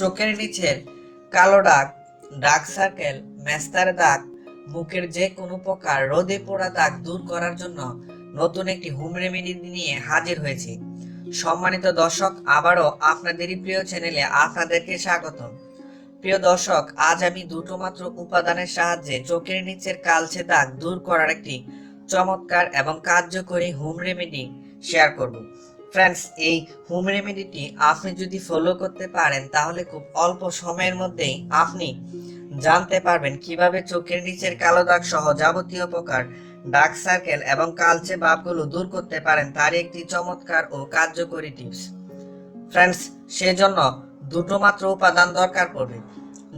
চোখের নিচের কালো দাগ, ডার্ক সার্কেল মেস্তার দাগ মুখের যে কোনো প্রকার রোদে পোড়া দাগ দূর করার জন্য নতুন একটি হোম রেমেডি নিয়ে হাজির হয়েছি। সম্মানিত দর্শক, আবারও আপনাদেরই প্রিয় চ্যানেলে আপনাদেরকে স্বাগত প্রিয় দর্শক, আজ আমি দুটো মাত্র উপাদানের সাহায্যে চোখের নিচের কালচে দাগ দূর করার একটি চমৎকার এবং কার্যকরী হোম রেমেডি শেয়ার করব। ফ্রেন্ডস এই হোম রেমেডিটি আপনি যদি ফলো করতে পারেন, তাহলে খুব অল্প সময়ের মধ্যেই আপনি জানতে পারবেন কীভাবে চোখের নিচের কালো দাগ সহ যাবতীয় প্রকার ডার্ক সার্কেল এবং কালচে ভাবগুলো দূর করতে পারেন তার একটি চমৎকার ও কার্যকরী টিপস ফ্রেন্ডস সেজন্য দুটো মাত্র উপাদান দরকার পড়বে।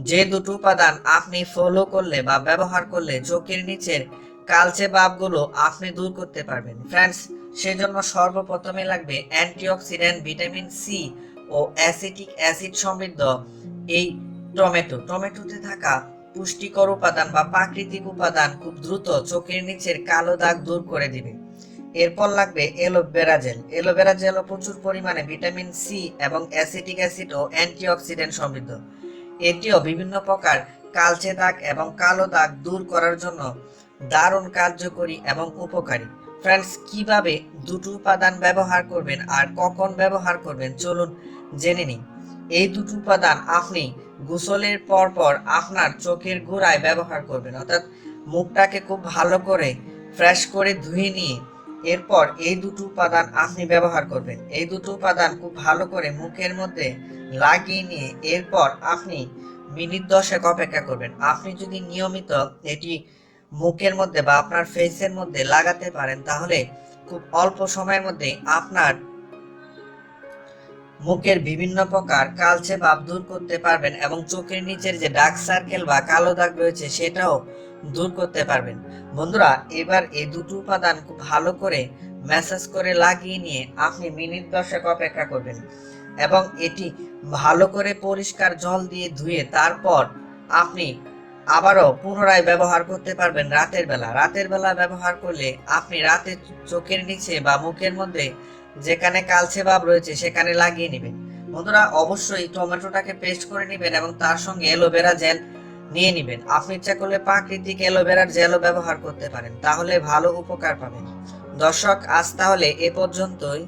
যে দুটো উপাদান আপনি ফলো করলে বা ব্যবহার করলে চোখের নিচের কালচে ভাবগুলো আপনি দূর করতে পারবেন। ফ্রেন্ডস সেজন্য সর্বপ্রথমে লাগবে অ্যান্টিঅক্সিডেন্ট ভিটামিন সি ও অ্যাসিটিক অ্যাসিড সমৃদ্ধ এই টমেটো। টমেটোতে থাকা পুষ্টিকর উপাদান বা প্রাকৃতিক উপাদান খুব দ্রুত চোখের নিচের কালো দাগ দূর করে দিবে। এরপর লাগবে এলোভেরা জেল এলোভেরা জেলও প্রচুর পরিমাণে ভিটামিন সি এবং অ্যাসিটিক অ্যাসিড ও অ্যান্টিঅক্সিডেন্ট সমৃদ্ধ। এটিও বিভিন্ন প্রকার কালচে দাগ এবং কালো দাগ দূর করার জন্য দারুণ কার্যকরী এবং উপকারী। ফ্রেন্ডস, কীভাবে দুটো উপাদান ব্যবহার করবেন আর কখন ব্যবহার করবেন চলুন জেনে নিই। এই দুটো উপাদান আপনি গোসলের পর পর আপনার চোখের গোড়ায় ব্যবহার করবেন। অর্থাৎ মুখটাকে খুব ভালো করে ফ্রেশ করে ধুয়ে নিয়ে এরপর এই দুটো উপাদান আপনি ব্যবহার করবেন। এই দুটো উপাদান খুব ভালো করে মুখের মধ্যে লাগিয়ে নিয়ে এরপর আপনি মিনিট দশেক অপেক্ষা করবেন। আপনি যদি নিয়মিত এটি মুখের মধ্যে বা আপনার ফেসের মধ্যে লাগাতে পারেন, তাহলে খুব অল্প সময়ের মধ্যে আপনার মুখের বিভিন্ন প্রকার কালচে ভাব দূর করতে পারবেন এবং চোখের নিচের যে ডার্ক সার্কেল বা কালো দাগ রয়েছে সেটাও দূর করতে পারবেন। বন্ধুরা, এবার এই দুটো উপাদান খুব ভালো করে ম্যাসাজ করে লাগিয়ে নিয়ে আপনি মিনিট দশেক অপেক্ষা করবেন এবং এটি ভালো করে পরিষ্কার জল দিয়ে ধুয়ে তারপর আপনি আবারও পুনরায় ব্যবহার করতে পারবেন রাতের বেলা। রাতের বেলা ব্যবহার করলে আপনি রাতে চোখের নিচে বা মুখের মধ্যে যেখানে কালছে ভাব রয়েছে সেখানে লাগিয়ে নেবেন। বন্ধুরা, অবশ্যই টমেটোটাকে পেস্ট করে নেবেন এবং তার সঙ্গে অ্যালোভেরা জেল নিয়ে নেবেন। আপনি ইচ্ছা করলে প্রাকৃতিক অ্যালোভেরার জেলও ব্যবহার করতে পারেন, তাহলে ভালো উপকার পাবেন। দর্শক, আজ তাহলে এ পর্যন্তই।